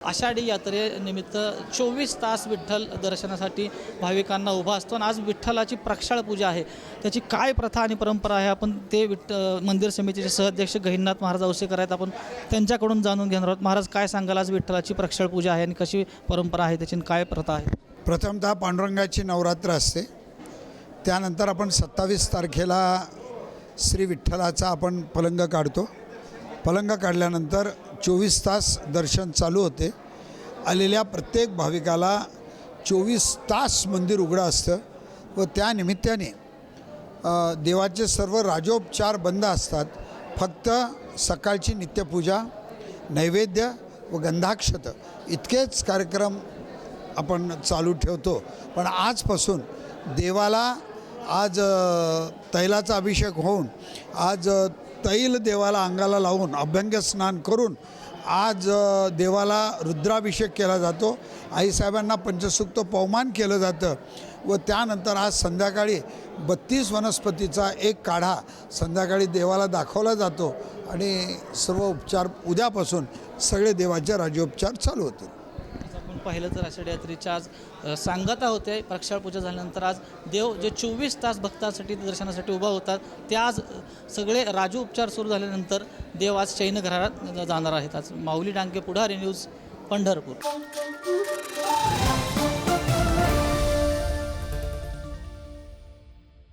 आषाढी यात्रेनिमित्त चोवीस तास विठ्ठल दर्शनासाठी भाविकांना उभा असतो आणि आज विठ्ठलाची प्रक्षाळ पूजा आहे. त्याची काय प्रथा आणि परंपरा आहे आपण ते विठ्ठ मंदिर समितीचे सहअध्यक्ष गहिनाथ महाराज औसेकर आहेत. आपण त्यांच्याकडून जाणून घेणार आहोत. महाराज काय सांगाल? आज विठ्ठलाची प्रक्षाळ पूजा आहे आणि कशी परंपरा आहे? त्याची आणि काय प्रथा आहे? प्रथमतः पांडुरंगाची नवरात्र असते. त्यानंतर आपण सत्तावीस तारखेला श्री विठ्ठलाचा आपण पलंग काढतो. पलंग काढल्यानंतर चोवीस तास दर्शन चालू होते. आलेल्या प्रत्येक भाविकाला चोवीस तास मंदिर उघडं असतं व त्या निमित्ताने देवाचे सर्व राजोपचार बंद असतात. फक्त सकाळची नित्यपूजा नैवेद्य व गंधाक्षत इतकेच कार्यक्रम आपण चालू ठेवतो. पण आजपासून देवाला आज तैलाचा अभिषेक होऊन आज तैल देवाला अंगाला लावून अभ्यंग स्नान करून आज देवाला रुद्राभिषेक केला जातो. आईसाहेबांना पंचसूक्त पवमान केलं जातं व त्यानंतर आज संध्याकाळी बत्तीस वनस्पतीचा एक काढा संध्याकाळी देवाला दाखवला जातो आणि सर्व उपचार उद्यापासून सगळे देवाचे राज्योपचार चालू होतील. आपण पाहिलं तर आषाढी यात्रेच्या आज सांगता होते प्रक्षाळ पूजा झाल्यानंतर आज देव जे चोवीस तास भक्तांसाठी दर्शनासाठी उभा होतात ते आज सगळे राजू उपचार सुरू झाल्यानंतर देव आज शयन घरात जाणार आहेत. आज माऊली डांगे पुढारी न्यूज पंढरपूर.